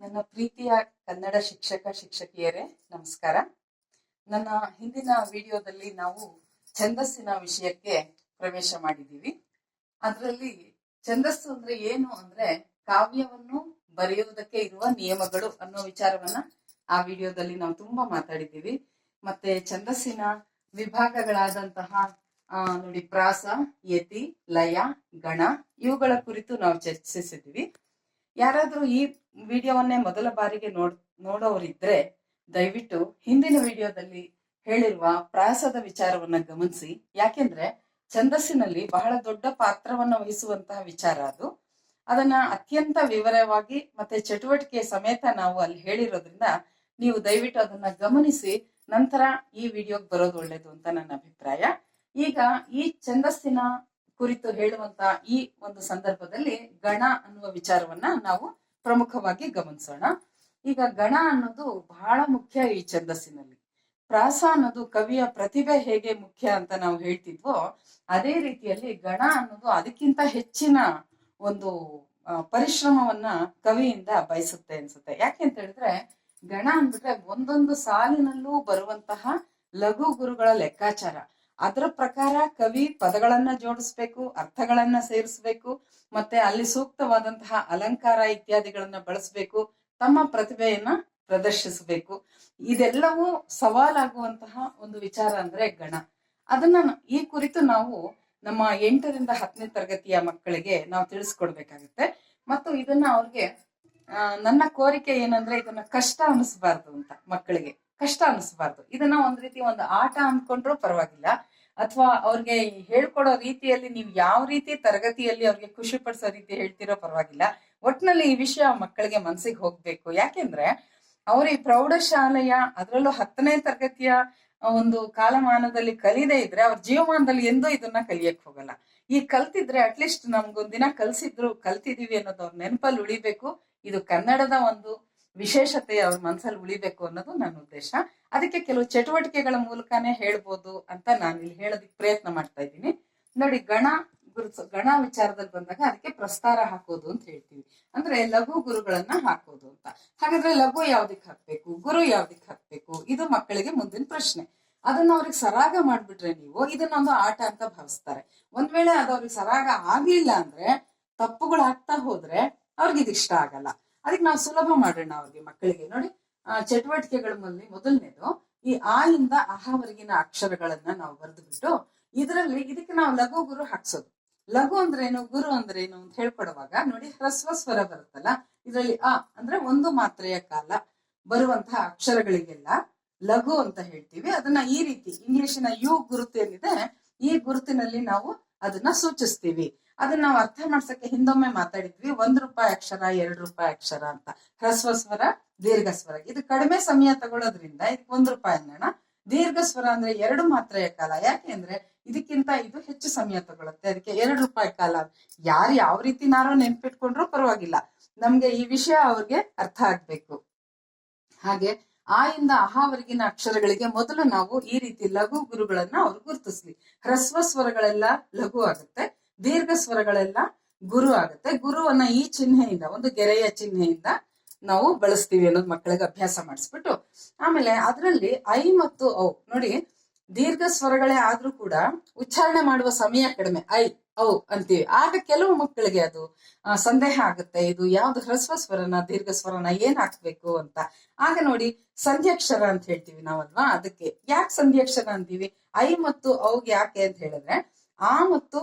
ನನ್ನ ಪ್ರೀತಿಯ ಕನ್ನಡ ಶಿಕ್ಷಕ ಶಿಕ್ಷಕಿಯರೇ ನಮಸ್ಕಾರ. ನನ್ನ ಹಿಂದಿನ ವಿಡಿಯೋದಲ್ಲಿ ನಾವು ಛಂದಸ್ಸಿನ ವಿಷಯಕ್ಕೆ ಪ್ರವೇಶ ಮಾಡಿದ್ದೀವಿ. ಅದರಲ್ಲಿ ಛಂದಸ್ಸು ಅಂದ್ರೆ ಏನು ಅಂದ್ರೆ ಕಾವ್ಯವನ್ನು ಬರೆಯುವುದಕ್ಕೆ ಇರುವ ನಿಯಮಗಳು ಅನ್ನೋ ವಿಚಾರವನ್ನ ಆ ವಿಡಿಯೋದಲ್ಲಿ ನಾವು ತುಂಬಾ ಮಾತಾಡಿದ್ದೀವಿ. ಮತ್ತೆ ಛಂದಸ್ಸಿನ ವಿಭಾಗಗಳಾದಂತಹ ಆ, ನೋಡಿ ಪ್ರಾಸ ಯತಿ ಲಯ ಗಣ ಇವುಗಳ ಕುರಿತು ನಾವು ಚರ್ಚಿಸಿದ್ವಿ ಯಾರಾದ್ರೂ ಈ ವಿಡಿಯೋವನ್ನೇ ಮೊದಲ ಬಾರಿಗೆ ನೋಡ್, ನೋಡೋರಿದ್ರೆ ದಯವಿಟ್ಟು ಹಿಂದಿನ ವಿಡಿಯೋದಲ್ಲಿ ಹೇಳಿರುವ ಪ್ರಾಸದ ವಿಚಾರವನ್ನ ಗಮನಿಸಿ. ಯಾಕೆಂದ್ರೆ ಛಂದಸ್ಸಿನಲ್ಲಿ ಬಹಳ ದೊಡ್ಡ ಪಾತ್ರವನ್ನ ವಹಿಸುವಂತಹ ವಿಚಾರ ಅದು. ಅದನ್ನ ಅತ್ಯಂತ ವಿವರವಾಗಿ ಮತ್ತೆ ಚಟುವಟಿಕೆ ಸಮೇತ ನಾವು ಅಲ್ಲಿ ಹೇಳಿರೋದ್ರಿಂದ ನೀವು ದಯವಿಟ್ಟು ಅದನ್ನ ಗಮನಿಸಿ ನಂತರ ಈ ವಿಡಿಯೋಗೆ ಬರೋದು ಒಳ್ಳೇದು ಅಂತ ನನ್ನ ಅಭಿಪ್ರಾಯ. ಈಗ ಈ ಛಂದಸ್ಸಿನ ಕುರಿತು ಹೇಳುವಂತ ಈ ಒಂದು ಸಂದರ್ಭದಲ್ಲಿ ಗಣ ಅನ್ನುವ ವಿಚಾರವನ್ನ ನಾವು ಪ್ರಮುಖವಾಗಿ ಗಮನಿಸೋಣ. ಈಗ ಗಣ ಅನ್ನೋದು ಬಹಳ ಮುಖ್ಯ ಈ ಛಂದಸ್ಸಿನಲ್ಲಿ. ಪ್ರಾಸ ಅನ್ನೋದು ಕವಿಯ ಪ್ರತಿಭೆ ಹೇಗೆ ಮುಖ್ಯ ಅಂತ ನಾವು ಹೇಳ್ತಿದ್ವೋ, ಅದೇ ರೀತಿಯಲ್ಲಿ ಗಣ ಅನ್ನೋದು ಅದಕ್ಕಿಂತ ಹೆಚ್ಚಿನ ಒಂದು ಪರಿಶ್ರಮವನ್ನ ಕವಿಯಿಂದ ಬಯಸುತ್ತೆ ಅನ್ಸುತ್ತೆ. ಯಾಕೆ ಅಂತ ಹೇಳಿದ್ರೆ, ಗಣ ಅಂದ್ರೆ ಒಂದೊಂದು ಸಾಲಿನಲ್ಲೂ ಬರುವಂತಹ ಲಘು ಗುರುಗಳ ಲೆಕ್ಕಾಚಾರ. ಅದರ ಪ್ರಕಾರ ಕವಿ ಪದಗಳನ್ನ ಜೋಡಿಸ್ಬೇಕು, ಅರ್ಥಗಳನ್ನ ಸೇರಿಸ್ಬೇಕು, ಮತ್ತೆ ಅಲ್ಲಿ ಸೂಕ್ತವಾದಂತಹ ಅಲಂಕಾರ ಇತ್ಯಾದಿಗಳನ್ನ ಬಳಸಬೇಕು, ತಮ್ಮ ಪ್ರತಿಭೆಯನ್ನ ಪ್ರದರ್ಶಿಸಬೇಕು. ಇದೆಲ್ಲವೂ ಸವಾಲಾಗುವಂತಹ ಒಂದು ವಿಚಾರ ಅಂದ್ರೆ ಗಣ. ಅದನ್ನ ಈ ಕುರಿತು ನಾವು ನಮ್ಮ ಎಂಟರಿಂದ ಹತ್ತನೇ ತರಗತಿಯ ಮಕ್ಕಳಿಗೆ ನಾವು ತಿಳಿಸ್ಕೊಡ್ಬೇಕಾಗತ್ತೆ. ಮತ್ತು ಇದನ್ನ ಅವ್ರಿಗೆ ನನ್ನ ಕೋರಿಕೆ ಏನಂದ್ರೆ ಇದನ್ನ ಕಷ್ಟ ಅನಿಸ್ಬಾರ್ದು ಅಂತ ಮಕ್ಕಳಿಗೆ. ಕಷ್ಟ ಅನಿಸ್ಬಾರ್ದು. ಇದನ್ನ ಒಂದ್ ರೀತಿ ಒಂದು ಆಟ ಅಂದ್ಕೊಂಡ್ರು ಪರವಾಗಿಲ್ಲ. ಅಥವಾ ಅವ್ರಿಗೆ ಹೇಳ್ಕೊಡೋ ರೀತಿಯಲ್ಲಿ ನೀವು ಯಾವ ರೀತಿ ತರಗತಿಯಲ್ಲಿ ಅವ್ರಿಗೆ ಖುಷಿ ಪಡಿಸೋ ರೀತಿ ಹೇಳ್ತಿರೋ ಪರವಾಗಿಲ್ಲ. ಒಟ್ನಲ್ಲಿ ಈ ವಿಷಯ ಮಕ್ಕಳಿಗೆ ಮನ್ಸಿಗೆ ಹೋಗ್ಬೇಕು. ಯಾಕೆಂದ್ರೆ ಅವ್ರ ಈ ಪ್ರೌಢಶಾಲೆಯ ಅದರಲ್ಲೂ ಹತ್ತನೇ ತರಗತಿಯ ಒಂದು ಕಾಲಮಾನದಲ್ಲಿ ಕಲಿದೇ ಇದ್ರೆ ಅವ್ರ ಜೀವಮಾನದಲ್ಲಿ ಎಂದೂ ಇದನ್ನ ಕಲಿಯಕ್ ಹೋಗಲ್ಲ. ಈ ಕಲ್ತಿದ್ರೆ ಅಟ್ಲೀಸ್ಟ್ ನಮ್ಗೊಂದಿನ ಕಲ್ಸಿದ್ರು, ಕಲ್ತಿದೀವಿ ಅನ್ನೋದು ಅವ್ರ ನೆನಪಲ್ಲಿ ಉಳಿಬೇಕು. ಇದು ಕನ್ನಡದ ಒಂದು ವಿಶೇಷತೆ ಅವ್ರ ಮನ್ಸಲ್ಲಿ ಉಳಿಬೇಕು ಅನ್ನೋದು ನನ್ನ ಉದ್ದೇಶ. ಅದಕ್ಕೆ ಕೆಲವು ಚಟುವಟಿಕೆಗಳ ಮೂಲಕನೇ ಹೇಳ್ಬೋದು ಅಂತ ನಾನು ಇಲ್ಲಿ ಹೇಳೋದಕ್ಕೆ ಪ್ರಯತ್ನ ಮಾಡ್ತಾ ಇದ್ದೀನಿ. ನೋಡಿ, ಗಣ ಗುರುತು ಗಣ ವಿಚಾರದಲ್ಲಿ ಬಂದಾಗ ಅದಕ್ಕೆ ಪ್ರಸ್ತಾರ ಹಾಕೋದು ಅಂತ ಹೇಳ್ತೀವಿ. ಅಂದ್ರೆ ಲಘು ಗುರುಗಳನ್ನ ಹಾಕೋದು ಅಂತ. ಹಾಗಾದ್ರೆ ಲಘು ಯಾವ್ದಕ್ ಹಾಕ್ಬೇಕು? ಗುರು ಯಾವ್ದಕ್ ಹಾಕ್ಬೇಕು? ಇದು ಮಕ್ಕಳಿಗೆ ಮುಂದಿನ ಪ್ರಶ್ನೆ. ಅದನ್ನ ಅವ್ರಿಗೆ ಸರಾಗ ಮಾಡ್ಬಿಟ್ರೆ ನೀವು ಇದನ್ನೊಂದು ಆಟ ಅಂತ ಭಾವಿಸ್ತಾರೆ. ಒಂದ್ ವೇಳೆ ಅದು ಅವ್ರಿಗೆ ಸರಾಗ ಆಗ್ಲಿಲ್ಲ ಅಂದ್ರೆ, ತಪ್ಪುಗಳು ಆಗ್ತಾ ಹೋದ್ರೆ ಅವ್ರಿಗೆ ಇಷ್ಟ ಆಗಲ್ಲ. ಅದಕ್ಕೆ ನಾವು ಸುಲಭ ಮಾಡೋಣ ಅವ್ರಿಗೆ ಮಕ್ಕಳಿಗೆ. ನೋಡಿ ಚಟುವಟಿಕೆಗಳ ಮೊದಲೇ, ಮೊದಲನೇದು, ಈ ಆ ಇಂದ ಅಹಾವರೆಗಿನ ಅಕ್ಷರಗಳನ್ನ ನಾವು ಬರೆದ್ಬಿಟ್ಟು, ಇದರಲ್ಲಿ ಇದಕ್ಕೆ ನಾವು ಲಘು ಗುರು ಹಾಕ್ಸೋದು. ಲಘು ಅಂದ್ರೆ ಏನು ಗುರು ಅಂದ್ರೆ ಏನು ಅಂತ ಹೇಳ್ಕೊಡುವಾಗ, ನೋಡಿ, ಹ್ರಸ್ವ ಸ್ವರ ಬರುತ್ತಲ್ಲ, ಇದರಲ್ಲಿ ಅ ಅಂದ್ರೆ ಒಂದು ಮಾತ್ರೆಯ ಕಾಲ ಬರುವಂತಹ ಅಕ್ಷರಗಳಿಗೆಲ್ಲ ಲಘು ಅಂತ ಹೇಳ್ತೀವಿ. ಅದನ್ನ ಈ ರೀತಿ, ಇಂಗ್ಲಿಷಿನ ಯು ಗುರುತು ಏನಿದೆ, ಈ ಗುರುತಿನಲ್ಲಿ ನಾವು ಅದನ್ನ ಸೂಚಿಸ್ತೀವಿ. ಅದನ್ನ ನಾವು ಅರ್ಥ ಮಾಡ್ಸಕ್ಕೆ ಹಿಂದೊಮ್ಮೆ ಮಾತಾಡಿದ್ವಿ, ಒಂದ್ ರೂಪಾಯಿ ಅಕ್ಷರ, ಎರಡ್ ರೂಪಾಯಿ ಅಕ್ಷರ ಅಂತ. ಹ್ರಸ್ವ ಸ್ವರ, ದೀರ್ಘ ಸ್ವರ. ಇದು ಕಡಿಮೆ ಸಮಯ ತಗೊಳ್ಳೋದ್ರಿಂದ ಇದಕ್ಕೆ ಒಂದ್ ರೂಪಾಯಿ ಅನ್ನೋಣ ದೀರ್ಘ ಸ್ವರ ಅಂದ್ರೆ ಎರಡು ಮಾತ್ರೆಯ ಕಾಲ ಯಾಕೆ ಅಂದ್ರೆ ಇದಕ್ಕಿಂತ ಇದು ಹೆಚ್ಚು ಸಮಯ ತಗೊಳುತ್ತೆ. ಅದಕ್ಕೆ ಎರಡು ರೂಪಾಯಿ ಕಾಲ ಯಾರು ಯಾವ ರೀತಿನಾರೋ ನೆನ್ಪಿಟ್ಕೊಂಡ್ರು ಪರವಾಗಿಲ್ಲ. ನಮ್ಗೆ ಈ ವಿಷಯ ಅವ್ರಿಗೆ ಅರ್ಥ ಆಗ್ಬೇಕು. ಹಾಗೆ ಆ ಇಂದ ಅಹಾವರೆಗಿನ ಅಕ್ಷರಗಳಿಗೆ ಮೊದಲು ನಾವು ಈ ರೀತಿ ಲಘು ಗುರುಗಳನ್ನ ಅವ್ರು ಗುರುತಿಸ್ಲಿ. ಹ್ರಸ್ವ ಸ್ವರಗಳೆಲ್ಲ ಲಘು ಆಗುತ್ತೆ, ದೀರ್ಘ ಸ್ವರಗಳೆಲ್ಲ ಗುರು ಆಗುತ್ತೆ. ಗುರುವನ್ನ ಈ ಚಿಹ್ನೆಯಿಂದ, ಒಂದು ಗೆರೆಯ ಚಿಹ್ನೆಯಿಂದ ನಾವು ಬಳಸ್ತೀವಿ ಅನ್ನೋದು ಮಕ್ಕಳಿಗೆ ಅಭ್ಯಾಸ ಮಾಡಿಸ್ಬಿಟ್ಟು, ಆಮೇಲೆ ಅದರಲ್ಲಿ ಐ ಮತ್ತು ಔ, ನೋಡಿ, ದೀರ್ಘ ಸ್ವರಗಳೇ ಆದ್ರೂ ಕೂಡ ಉಚ್ಚಾರಣೆ ಮಾಡುವ ಸಮಯ ಕಡಿಮೆ, ಐ. ಔ ಅಂತೀವಿ. ಆಗ ಕೆಲವು ಮಕ್ಕಳಿಗೆ ಅದು ಸಂದೇಹ ಆಗುತ್ತೆ. ಇದು ಯಾವ್ದು ಹ್ರಸ್ವ ಸ್ವರನ, ದೀರ್ಘ ಸ್ವರನ ಏನ್ ಹಾಕ್ಬೇಕು ಅಂತ. ಆಗ ನೋಡಿ, ಸಂಧ್ಯಾಕ್ಷರ ಅಂತ ಹೇಳ್ತೀವಿ ನಾವಲ್ವಾ? ಅದಕ್ಕೆ. ಯಾಕೆ ಸಂಧ್ಯಾಕ್ಷರ ಅಂತೀವಿ? ಐ ಮತ್ತು ಅವ್ಗೆ ಯಾಕೆ ಅಂತ ಹೇಳಿದ್ರೆ, ಆ ಮತ್ತು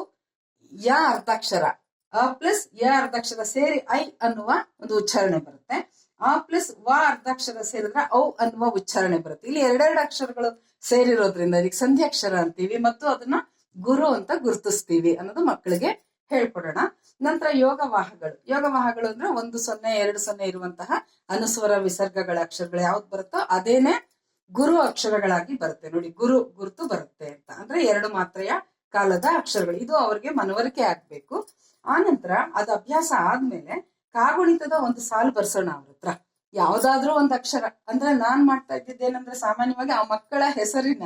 ಯ ಅರ್ಧಾಕ್ಷರ. ಅ ಪ್ಲಸ್ ಯ ಅರ್ಧಾಕ್ಷರ ಸೇರಿ ಐ ಅನ್ನುವ ಒಂದು ಉಚ್ಚಾರಣೆ ಬರುತ್ತೆ. ಆ ಪ್ಲಸ್ ವ ಅರ್ಧಾಕ್ಷರ ಸೇರಿದ್ರೆ ಔ ಅನ್ನುವ ಉಚ್ಚಾರಣೆ ಬರುತ್ತೆ. ಇಲ್ಲಿ ಎರಡೆರಡು ಅಕ್ಷರಗಳು ಸೇರಿರೋದ್ರಿಂದ, ಇದಕ್ಕೆ ಸಂಧ್ಯಾಕ್ಷರ ಅಂತೀವಿ. ಮತ್ತು ಅದನ್ನ ಗುರು ಅಂತ ಗುರುತಿಸ್ತೀವಿ ಅನ್ನೋದು ಮಕ್ಕಳಿಗೆ ಹೇಳ್ಕೊಡೋಣ. ನಂತರ ಯೋಗವಾಹಗಳು ಯೋಗವಾಹಗಳು ಅಂದ್ರೆ ಒಂದು ಸೊನ್ನೆ, ಎರಡು ಸೊನ್ನೆ ಇರುವಂತಹ ಅನುಸ್ವರ, ವಿಸರ್ಗಗಳ ಅಕ್ಷರಗಳು ಯಾವ್ದು ಬರುತ್ತೋ ಅದೇನೆ ಗುರು ಅಕ್ಷರಗಳಾಗಿ ಬರುತ್ತೆ. ನೋಡಿ, ಗುರು ಗುರುತು ಬರುತ್ತೆ ಅಂತ. ಅಂದ್ರೆ ಎರಡು ಮಾತ್ರೆಯ ಕಾಲದ ಅಕ್ಷರಗಳು. ಇದು ಅವ್ರಿಗೆ ಮನವರಿಕೆ ಆಗ್ಬೇಕು. ಆ ನಂತರ ಅದು ಅಭ್ಯಾಸ ಆದ್ಮೇಲೆ ಕಾಗುಣಿತದ ಒಂದು ಸಾಲು ಬರ್ಸೋಣ ಅವ್ರ ಹತ್ರ. ಯಾವ್ದಾದ್ರೂ ಒಂದು ಅಕ್ಷರ. ಅಂದ್ರೆ ನಾನ್ ಮಾಡ್ತಾ ಇದ್ದಿದ್ದೇನಂದ್ರೆ ಸಾಮಾನ್ಯವಾಗಿ ಆ ಮಕ್ಕಳ ಹೆಸರಿನ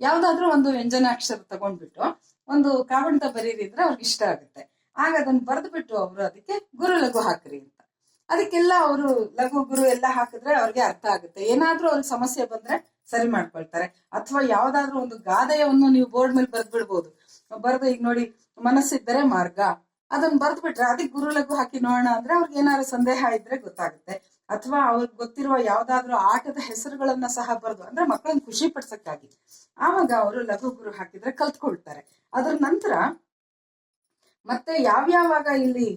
ಯಾವ್ದಾದ್ರೂ ಒಂದು ವ್ಯಂಜನಾಕ್ಷರ ತಗೊಂಡ್ಬಿಟ್ಟು ಒಂದು ಕಾಗುಣಿತ ಬರೀರಿದ್ರೆ ಅವ್ರಿಗೆ ಇಷ್ಟ ಆಗುತ್ತೆ. ಆಗ ಅದನ್ನ ಬರೆದ್ಬಿಟ್ಟು ಅವರು ಅದಕ್ಕೆ ಗುರು ಲಘು ಹಾಕ್ರಿ ಅಂತ. ಅದಕ್ಕೆಲ್ಲ ಅವರು ಲಘು ಗುರು ಎಲ್ಲ ಹಾಕಿದ್ರೆ ಅವ್ರಿಗೆ ಅರ್ಥ ಆಗುತ್ತೆ. ಏನಾದ್ರೂ ಅವ್ರಿಗೆ ಸಮಸ್ಯೆ ಬಂದ್ರೆ ಸರಿ ಮಾಡ್ಕೊಳ್ತಾರೆ. ಅಥವಾ ಯಾವ್ದಾದ್ರು ಒಂದು ಗಾದೆಯವನ್ನು ನೀವು ಬೋರ್ಡ್ ಮೇಲೆ ಬರ್ದ್ ಬಿಡ್ಬೋದು ಬರ್ದು ಈಗ ನೋಡಿ, ಮನಸ್ಸಿದ್ದರೆ ಮಾರ್ಗ. ಅದನ್ನ ಬರ್ದ್ ಬಿಟ್ರೆ ಅದಕ್ಕೆ ಗುರು ಲಘು ಹಾಕಿ ನೋಡೋಣ ಅಂದ್ರೆ ಅವ್ರಿಗೆ ಏನಾದ್ರು ಸಂದೇಹ ಇದ್ರೆ ಗೊತ್ತಾಗುತ್ತೆ. ಅಥವಾ ಅವ್ರಿಗೆ ಗೊತ್ತಿರುವ ಯಾವ್ದಾದ್ರು ಆಟದ ಹೆಸರುಗಳನ್ನ ಸಹ ಬರೆದು, ಅಂದ್ರೆ ಮಕ್ಕಳನ್ನ ಖುಷಿ ಪಡ್ಸಕ್ಕಾಗಿ. ಆವಾಗ ಅವರು ಲಘು ಗುರು ಹಾಕಿದ್ರೆ ಕಲ್ತ್ಕೊಳ್ತಾರೆ. ಅದ್ರ ನಂತರ ಮತ್ತೆ ಯಾವ್ಯಾವಾಗ ಇಲ್ಲಿ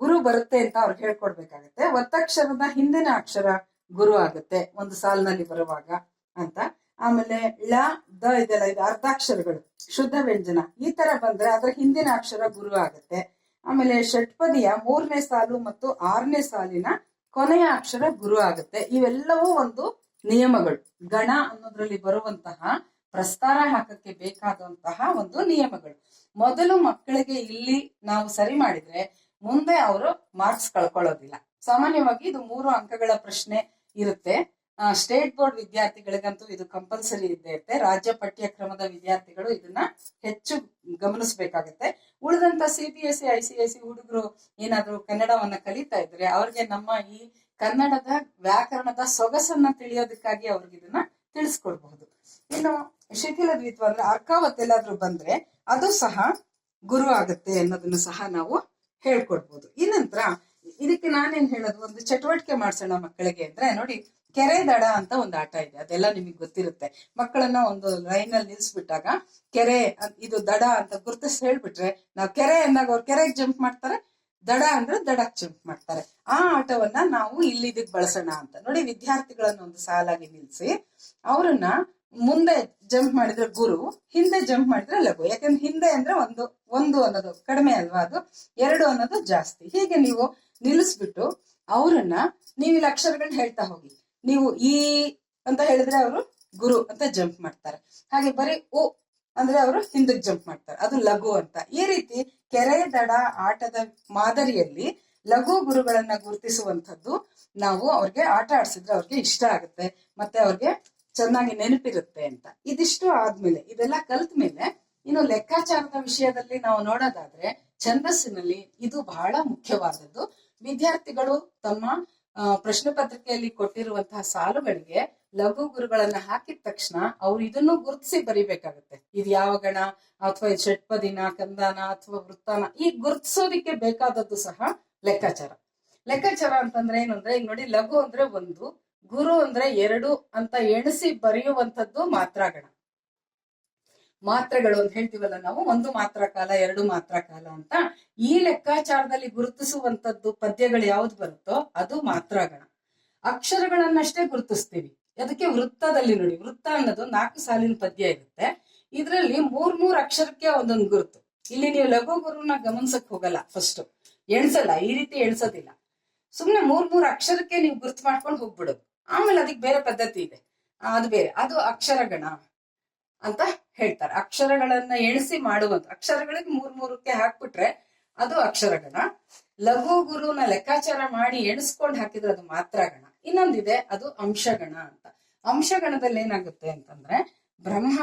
ಗುರು ಬರುತ್ತೆ ಅಂತ ಅವ್ರಿಗೆ ಹೇಳ್ಕೊಡ್ಬೇಕಾಗತ್ತೆ. ಒತ್ತಕ್ಷರದ ಹಿಂದಿನ ಅಕ್ಷರ ಗುರು ಆಗುತ್ತೆ ಒಂದು ಸಾಲಿನಲ್ಲಿ ಬರುವಾಗ ಅಂತ. ಆಮೇಲೆ ಳ, ದ ಇದೆಲ್ಲ ಇದು, ಅರ್ಧಾಕ್ಷರಗಳು, ಶುದ್ಧ ವ್ಯಂಜನ, ಈ ತರ ಬಂದ್ರೆ ಅದ್ರ ಹಿಂದಿನ ಅಕ್ಷರ ಗುರು ಆಗುತ್ತೆ. ಆಮೇಲೆ ಷಟ್ಪದಿಯ ಮೂರನೇ ಸಾಲು ಮತ್ತು ಆರನೇ ಸಾಲಿನ ಕೊನೆಯ ಅಕ್ಷರ ಗುರು ಆಗುತ್ತೆ. ಇವೆಲ್ಲವೂ ಒಂದು ನಿಯಮಗಳು. ಗಣ ಅನ್ನೋದ್ರಲ್ಲಿ ಬರುವಂತಹ ಪ್ರಸ್ತಾರ ಹಾಕಕ್ಕೆ ಬೇಕಾದಂತಹ ಒಂದು ನಿಯಮಗಳು. ಮೊದಲು ಮಕ್ಕಳಿಗೆ ಇಲ್ಲಿ ನಾವು ಸರಿ ಮಾಡಿದ್ರೆ ಮುಂದೆ ಅವರು ಮಾರ್ಕ್ಸ್ ಕಳ್ಕೊಳ್ಳೋದಿಲ್ಲ. ಸಾಮಾನ್ಯವಾಗಿ ಇದು ಮೂರು ಅಂಕಗಳ ಪ್ರಶ್ನೆ ಇರುತ್ತೆ. ಸ್ಟೇಟ್ ಬೋರ್ಡ್ ವಿದ್ಯಾರ್ಥಿಗಳಿಗಂತೂ ಇದು ಕಂಪಲ್ಸರಿ ಇದ್ದೇ ಇರುತ್ತೆ. ರಾಜ್ಯ ಪಠ್ಯಕ್ರಮದ ವಿದ್ಯಾರ್ಥಿಗಳು ಇದನ್ನ ಹೆಚ್ಚು ಗಮನಿಸಬೇಕಾಗುತ್ತೆ. ಉಳಿದಂತ C B S I C I C ಹುಡುಗರು ಏನಾದ್ರು ಕನ್ನಡವನ್ನ ಕಲಿತಾ ಇದ್ರೆ ಅವ್ರಿಗೆ ನಮ್ಮ ಈ ಕನ್ನಡದ ವ್ಯಾಕರಣದ ಸೊಗಸನ್ನ ತಿಳಿಯೋದಕ್ಕಾಗಿ ಅವ್ರಿಗೆ ಇದನ್ನ ತಿಳಿಸ್ಕೊಡ್ಬಹುದು. ಇನ್ನು ಶಿಥಿಲ ದ್ವಿತ್ವ ಅಂದ್ರೆ ಅರ್ಕಾವತ್ ಎಲ್ಲಾದ್ರೂ ಬಂದ್ರೆ ಅದು ಸಹ ಗುರು ಆಗುತ್ತೆ ಅನ್ನೋದನ್ನ ಸಹ ನಾವು ಹೇಳ್ಕೊಡ್ಬಹುದು ಈ ನಂತರ ಇದಕ್ಕೆ ನಾನೇನ್ ಹೇಳೋದು? ಒಂದು ಚಟುವಟಿಕೆ ಮಾಡ್ಸೋಣ ಮಕ್ಕಳಿಗೆ ಅಂದ್ರೆ ನೋಡಿ ಕೆರೆ ದಡ ಅಂತ ಒಂದು ಆಟ ಇದೆ, ಅದೆಲ್ಲ ನಿಮಗೆ ಗೊತ್ತಿರುತ್ತೆ. ಮಕ್ಕಳನ್ನ ಒಂದು ಲೈನ್ ಅಲ್ಲಿ ನಿಲ್ಸ್ಬಿಟ್ಟಾಗ ಕೆರೆ ಇದು ದಡ ಅಂತ ಗುರುತಿಸಿ ಹೇಳ್ಬಿಟ್ರೆ ನಾವು ಕೆರೆ ಅಂದಾಗ ಅವ್ರು ಕೆರೆಗೆ ಜಂಪ್ ಮಾಡ್ತಾರೆ, ದಡ ಅಂದ್ರೆ ದಡಕ್ ಜಂಪ್ ಮಾಡ್ತಾರೆ. ಆ ಆಟವನ್ನ ನಾವು ಇಲ್ಲಿ ಇದಕ್ ಬಳಸೋಣ ಅಂತ ನೋಡಿ ವಿದ್ಯಾರ್ಥಿಗಳನ್ನ ಒಂದು ಸಾಲಾಗಿ ನಿಲ್ಸಿ ಅವ್ರನ್ನ ಮುಂದೆ ಜಂಪ್ ಮಾಡಿದ್ರೆ ಗುರು, ಹಿಂದೆ ಜಂಪ್ ಮಾಡಿದ್ರೆ ಲಘು. ಯಾಕಂದ್ರೆ ಹಿಂದೆ ಅಂದ್ರೆ ಒಂದು ಒಂದು ಅನ್ನೋದು ಕಡಿಮೆ ಅಲ್ವಾ ಅದು? ಎರಡು ಅನ್ನೋದು ಜಾಸ್ತಿ. ಹೀಗೆ ನೀವು ನಿಲ್ಲಿಸ್ಬಿಟ್ಟು ಅವರನ್ನ ನೀವು ಇಲ್ಲಿ ಅಕ್ಷರಗಳನ್ನ ಹೇಳ್ತಾ ಹೋಗಿ. ನೀವು ಈ ಅಂತ ಹೇಳಿದ್ರೆ ಅವರು ಗುರು ಅಂತ ಜಂಪ್ ಮಾಡ್ತಾರೆ. ಹಾಗೆ ಬರೀ ಓ ಅಂದ್ರೆ ಅವರು ಹಿಂದಕ್ಕೆ ಜಂಪ್ ಮಾಡ್ತಾರೆ. ಅದು ಲಘು ಅಂತ. ಈ ರೀತಿ ಕೆರೆ, ದಡ, ಆಟದ ಮಾದರಿಯಲ್ಲಿ ಲಘು ಗುರುಗಳನ್ನ ಗುರುತಿಸುವಂತದ್ದು ನಾವು ಅವ್ರಿಗೆ ಆಟ ಆಡ್ಸಿದ್ರೆ ಅವ್ರಿಗೆ ಇಷ್ಟ ಆಗುತ್ತೆ. ಮತ್ತೆ ಅವ್ರಿಗೆ ಚೆನ್ನಾಗಿ ನೆನಪಿರುತ್ತೆ ಅಂತ. ಇದಿಷ್ಟು ಆದ್ಮೇಲೆ, ಇದೆಲ್ಲ ಕಲ್ತ ಮೇಲೆ ಇನ್ನು ಲೆಕ್ಕಾಚಾರದ ವಿಷಯದಲ್ಲಿ ನಾವು ನೋಡೋದಾದ್ರೆ ಛಂದಸ್ಸಿನಲ್ಲಿ ಇದು ಬಹಳ ಮುಖ್ಯವಾದದ್ದು. ವಿದ್ಯಾರ್ಥಿಗಳು ತಮ್ಮ ಪ್ರಶ್ನೆ ಪತ್ರಿಕೆಯಲ್ಲಿ ಕೊಟ್ಟಿರುವಂತಹ ಸಾಲುಗಳಿಗೆ ಲಘು ಗುರುಗಳನ್ನ ಹಾಕಿದ ತಕ್ಷಣ ಅವ್ರು ಇದನ್ನು ಗುರುತಿಸಿ ಬರಿಬೇಕಾಗುತ್ತೆ. ಇದು ಯಾವ ಗಣ ಅಥವಾ ಷಟ್ಪದಿನ, ಕಂದಾನ ಅಥವಾ ವೃತ್ತಾನ ಈ ಗುರುತಿಸೋದಿಕ್ಕೆ ಬೇಕಾದದ್ದು ಸಹ ಲೆಕ್ಕಾಚಾರ. ಲೆಕ್ಕಾಚಾರ ಅಂತಂದ್ರೆ ಏನು ಅಂದ್ರೆ, ಈಗ ನೋಡಿ ಲಘು ಅಂದ್ರೆ ಒಂದು, ಗುರು ಅಂದ್ರೆ ಎರಡು ಅಂತ ಎಣಿಸಿ ಬರೆಯುವಂತದ್ದು ಮಾತ್ರಾಗಣ ಮಾತ್ರೆಗಳು ಅಂತ ಹೇಳ್ತೀವಲ್ಲ ನಾವು? ಒಂದು ಮಾತ್ರ ಕಾಲ, ಎರಡು ಮಾತ್ರ ಕಾಲ ಅಂತ ಈ ಲೆಕ್ಕಾಚಾರದಲ್ಲಿ ಗುರುತಿಸುವಂತದ್ದು ಪದ್ಯಗಳು ಯಾವ್ದು ಬರುತ್ತೋ ಅದು ಮಾತ್ರಗಣ. ಅಕ್ಷರಗಳನ್ನಷ್ಟೇ ಗುರುತಿಸ್ತೀವಿ. ಅದಕ್ಕೆ ವೃತ್ತದಲ್ಲಿ ನೋಡಿ, ವೃತ್ತ ಅನ್ನೋದು ನಾಲ್ಕು ಸಾಲಿನ ಪದ್ಯ ಇರುತ್ತೆ. ಇದರಲ್ಲಿ ಮೂರ್ ಮೂರ್ ಅಕ್ಷರಕ್ಕೆ ಒಂದೊಂದು ಗುರುತು. ಇಲ್ಲಿ ನೀವು ಲಘು ಗುರುನ ಗಮನಿಸಕ್ ಹೋಗಲ್ಲ ಫಸ್ಟ್ ಎಣ್ಸಲ್ಲ, ಈ ರೀತಿ ಎಣ್ಸೋದಿಲ್ಲ. ಸುಮ್ನೆ ಮೂರ್ ಮೂರ್ ಅಕ್ಷರಕ್ಕೆ ನೀವು ಗುರುತು ಮಾಡ್ಕೊಂಡು ಹೋಗ್ಬಿಡೋದು ಆಮೇಲೆ ಅದಕ್ಕೆ ಬೇರೆ ಪದ್ಧತಿ ಇದೆ. ಅದು ಬೇರೆ. ಅದು ಅಕ್ಷರಗಣ. ಅಂತ ಹೇಳ್ತಾರೆ. ಅಕ್ಷರಗಳನ್ನ ಎಣಿಸಿ ಮಾಡುವಂತ ಅಕ್ಷರಗಳಿಗೆ ಮೂರ್ ಮೂರಕ್ಕೆ ಹಾಕ್ಬಿಟ್ರೆ ಅದು ಅಕ್ಷರಗಣ. ಲಘು ಗುರುನ ಲೆಕ್ಕಾಚಾರ ಮಾಡಿ ಎಣಿಸ್ಕೊಂಡು ಹಾಕಿದ್ರೆ ಅದು ಮಾತ್ರ ಗಣ ಇನ್ನೊಂದಿದೆ, ಅದು ಅಂಶಗಣ ಅಂತ. ಅಂಶಗಣದಲ್ಲಿ ಏನಾಗುತ್ತೆ ಅಂತಂದ್ರೆ ಬ್ರಹ್ಮ,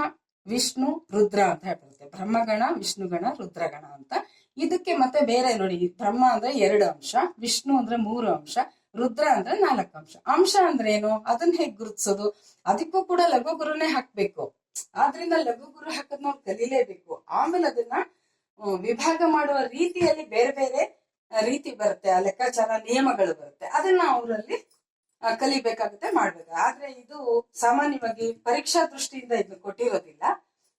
ವಿಷ್ಣು, ರುದ್ರ ಅಂತ ಹೇಳ್ಬಿಡುತ್ತೆ. ಬ್ರಹ್ಮಗಣ, ವಿಷ್ಣುಗಣ, ರುದ್ರಗಣ ಅಂತ. ಇದಕ್ಕೆ ಮತ್ತೆ ಬೇರೆ ನೋಡಿ ಬ್ರಹ್ಮ ಅಂದ್ರೆ ಎರಡು ಅಂಶ, ವಿಷ್ಣು ಅಂದ್ರೆ ಮೂರು ಅಂಶ, ರುದ್ರ ಅಂದ್ರೆ ನಾಲ್ಕು ಅಂಶ. ಅಂಶ ಅಂದ್ರೆ ಏನು? ಅದನ್ನ ಹೇಗ್ ಗುರುತಿಸೋದು? ಅದಕ್ಕೂ ಕೂಡ ಲಘು ಗುರುನೇ ಹಾಕ್ಬೇಕು. ಆದ್ರಿಂದ ಲಘು ಗುರು ಹಾಕೋದ್ ನಾವು ಕಲಿಲೇಬೇಕು. ಆಮೇಲೆ ಅದನ್ನ ವಿಭಾಗ ಮಾಡುವ ರೀತಿಯಲ್ಲಿ ಬೇರೆ ಬೇರೆ ರೀತಿ ಬರುತ್ತೆ, ಆ ಲೆಕ್ಕಾಚಾರ ನಿಯಮಗಳು ಬರುತ್ತೆ. ಅದನ್ನ ಅವರಲ್ಲಿ ಕಲಿಬೇಕಾಗುತ್ತೆ, ಮಾಡ್ಬೇಕು. ಆದ್ರೆ ಇದು ಸಾಮಾನ್ಯವಾಗಿ ಪರೀಕ್ಷಾ ದೃಷ್ಟಿಯಿಂದ ಇದನ್ನ ಕೊಟ್ಟಿರೋದಿಲ್ಲ.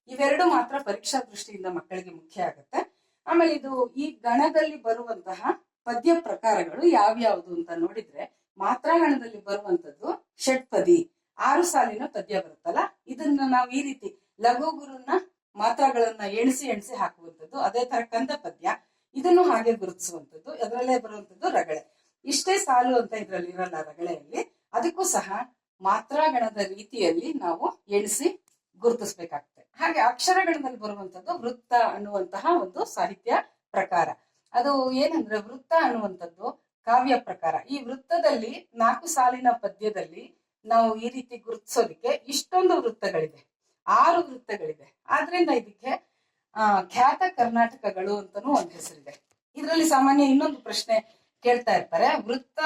ಇವೆರಡು ಮಾತ್ರ ಪರೀಕ್ಷಾ ದೃಷ್ಟಿಯಿಂದ ಮಕ್ಕಳಿಗೆ ಮುಖ್ಯ ಆಗುತ್ತೆ. ಆಮೇಲೆ ಇದು ಈ ಗಣದಲ್ಲಿ ಬರುವಂತಹ ಪದ್ಯ ಪ್ರಕಾರಗಳು ಯಾವ್ಯಾವ್ದು ಅಂತ ನೋಡಿದ್ರೆ ಮಾತ್ರಾಗಣದಲ್ಲಿ ಬರುವಂತದ್ದು ಷಟ್ಪದಿ. ಆರು ಸಾಲಿನ ಪದ್ಯ ಬರುತ್ತಲ್ಲ? ಇದನ್ನ ನಾವು ಈ ರೀತಿ ಲಘು ಗುರುನ ಮಾತ್ರಗಳನ್ನ ಎಣಿಸಿ ಎಣಿಸಿ ಹಾಕುವಂಥದ್ದು. ಅದೇ ತರ ಕಂದ ಪದ್ಯ ಇದನ್ನು ಹಾಗೆ ಗುರುತಿಸುವಂಥದ್ದು. ಅದರಲ್ಲೇ ಬರುವಂಥದ್ದು ರಗಳೆ. ಇಷ್ಟೇ ಸಾಲು ಅಂತ ಇದ್ರಲ್ಲಿ ಇರಲ್ಲ ರಗಳೆಯಲ್ಲಿ ಅದಕ್ಕೂ ಸಹ ಮಾತ್ರಾಗಣದ ರೀತಿಯಲ್ಲಿ ನಾವು ಎಣಿಸಿ ಗುರುತಿಸ್ಬೇಕಾಗ್ತದೆ ಹಾಗೆ ಅಕ್ಷರಗಣದಲ್ಲಿ ಬರುವಂತದ್ದು ವೃತ್ತ ಅನ್ನುವಂತಹ ಒಂದು ಸಾಹಿತ್ಯ ಪ್ರಕಾರ. ಅದು ಏನಂದ್ರೆ ವೃತ್ತ ಅನ್ನುವಂಥದ್ದು ಕಾವ್ಯ ಪ್ರಕಾರ. ಈ ವೃತ್ತದಲ್ಲಿ ನಾಲ್ಕು ಸಾಲಿನ ಪದ್ಯದಲ್ಲಿ ನಾವು ಈ ರೀತಿ ಗುರುತಿಸೋದಿಕ್ಕೆ ಇಷ್ಟೊಂದು ವೃತ್ತಗಳಿದೆ. ಆರು ವೃತ್ತಗಳಿದೆ. ಆದ್ರಿಂದ ಇದಕ್ಕೆ ಖ್ಯಾತ ಕರ್ನಾಟಕಗಳು ಅಂತಾನೂ ಒಂದು ಹೆಸರಿದೆ. ಇದರಲ್ಲಿ ಸಾಮಾನ್ಯ ಇನ್ನೊಂದು ಪ್ರಶ್ನೆ ಕೇಳ್ತಾ ಇರ್ತಾರೆ. ವೃತ್ತ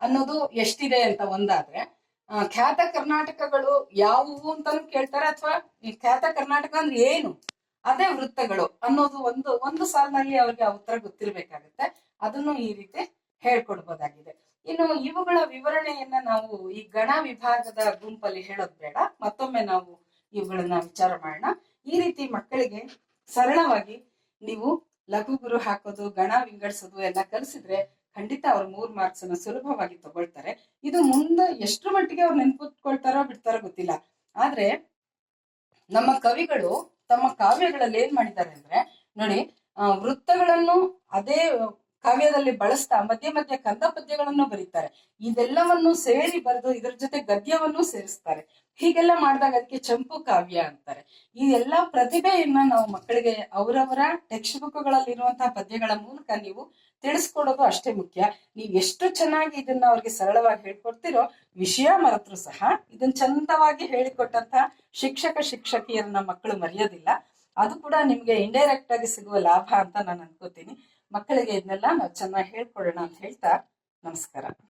ಅನ್ನೋದು ಎಷ್ಟಿದೆ ಅಂತ ಒಂದಾದ್ರೆ ಖ್ಯಾತ ಕರ್ನಾಟಕಗಳು ಯಾವುವು ಅಂತಾನು ಕೇಳ್ತಾರೆ ಅಥವಾ ಈ ಖ್ಯಾತ ಕರ್ನಾಟಕ ಅಂದ್ರೆ ಏನು? ಅದೇ ವೃತ್ತಗಳು ಅನ್ನೋದು ಒಂದು ಒಂದು ಸಾಲಿನಲ್ಲಿ ಅವ್ರಿಗೆ ಆ ಉತ್ತರ ಗೊತ್ತಿರ್ಬೇಕಾಗತ್ತೆ. ಅದನ್ನು ಈ ರೀತಿ ಹೇಳ್ಕೊಡ್ಬೋದಾಗಿದೆ. ಇನ್ನು ಇವುಗಳ ವಿವರಣೆಯನ್ನ ನಾವು ಈ ಗಣ ವಿಭಾಗದ ಗುಂಪಲ್ಲಿ ಹೇಳೋದ್ ಬೇಡ. ಮತ್ತೊಮ್ಮೆ ನಾವು ಇವುಗಳನ್ನ ವಿಚಾರ ಮಾಡೋಣ. ಈ ರೀತಿ ಮಕ್ಕಳಿಗೆ ಸರಳವಾಗಿ ನೀವು ಲಘು ಗುರು ಹಾಕೋದು, ಗಣ ವಿಂಗಡಿಸೋದು ಎಲ್ಲ ಕಲಿಸಿದ್ರೆ ಖಂಡಿತ ಅವ್ರು ಮೂರ್ ಮಾರ್ಕ್ಸ್ ಅನ್ನ ಸುಲಭವಾಗಿ ತಗೊಳ್ತಾರೆ. ಇದು ಮುಂದೆ ಎಷ್ಟು ಮಟ್ಟಿಗೆ ಅವ್ರು ನೆನ್ಪಿಟ್ಕೊಳ್ತಾರೋ ಬಿಡ್ತಾರೋ ಗೊತ್ತಿಲ್ಲ. ಆದ್ರೆ ನಮ್ಮ ಕವಿಗಳು ತಮ್ಮ ಕಾವ್ಯಗಳಲ್ಲಿ ಏನ್ ಮಾಡಿದ್ದಾರೆ ಅಂದ್ರೆ, ನೋಡಿ ವೃತ್ತಗಳನ್ನು ಅದೇ ಕಾವ್ಯದಲ್ಲಿ ಬಳಸ್ತಾ ಮಧ್ಯೆ ಮಧ್ಯೆ ಕಂದ ಪದ್ಯಗಳನ್ನು ಬರೀತಾರೆ. ಇದೆಲ್ಲವನ್ನು ಸೇರಿ ಬರೆದು ಇದ್ರ ಜೊತೆ ಗದ್ಯವನ್ನು ಸೇರಿಸ್ತಾರೆ. ಹೀಗೆಲ್ಲ ಮಾಡಿದಾಗ ಅದಕ್ಕೆ ಚಂಪು ಕಾವ್ಯ ಅಂತಾರೆ. ಈ ಎಲ್ಲಾ ಪ್ರತಿಭೆಯನ್ನ ನಾವು ಮಕ್ಕಳಿಗೆ ಅವರವರ ಟೆಕ್ಸ್ಟ್ ಬುಕ್ಗಳಲ್ಲಿ ಇರುವಂತಹ ಪದ್ಯಗಳ ಮೂಲಕ ನೀವು ತಿಳಿಸ್ಕೊಡೋದು ಅಷ್ಟೇ ಮುಖ್ಯ. ನೀವು ಎಷ್ಟು ಚೆನ್ನಾಗಿ ಇದನ್ನ ಅವ್ರಿಗೆ ಸರಳವಾಗಿ ಹೇಳ್ಕೊಡ್ತಿರೋ ವಿಷಯ ಮರೆತರು ಸಹ ಇದನ್ನ ಚಂದವಾಗಿ ಹೇಳಿಕೊಟ್ಟಂತಹ ಶಿಕ್ಷಕ, ಶಿಕ್ಷಕಿಯರನ್ನ ಮಕ್ಕಳು ಮರೆಯೋದಿಲ್ಲ. ಅದು ಕೂಡ ನಿಮ್ಗೆ ಇಂಡೈರೆಕ್ಟ್ ಆಗಿ ಸಿಗುವ ಲಾಭ ಅಂತ ನಾನು ಅನ್ಕೋತೀನಿ. ಮಕ್ಕಳಿಗೆ ಇದನ್ನೆಲ್ಲ ನಾವು ಚೆನ್ನಾಗಿ ಹೇಳ್ಕೊಡೋಣ ಅಂತ ಹೇಳ್ತಾ ನಮಸ್ಕಾರ.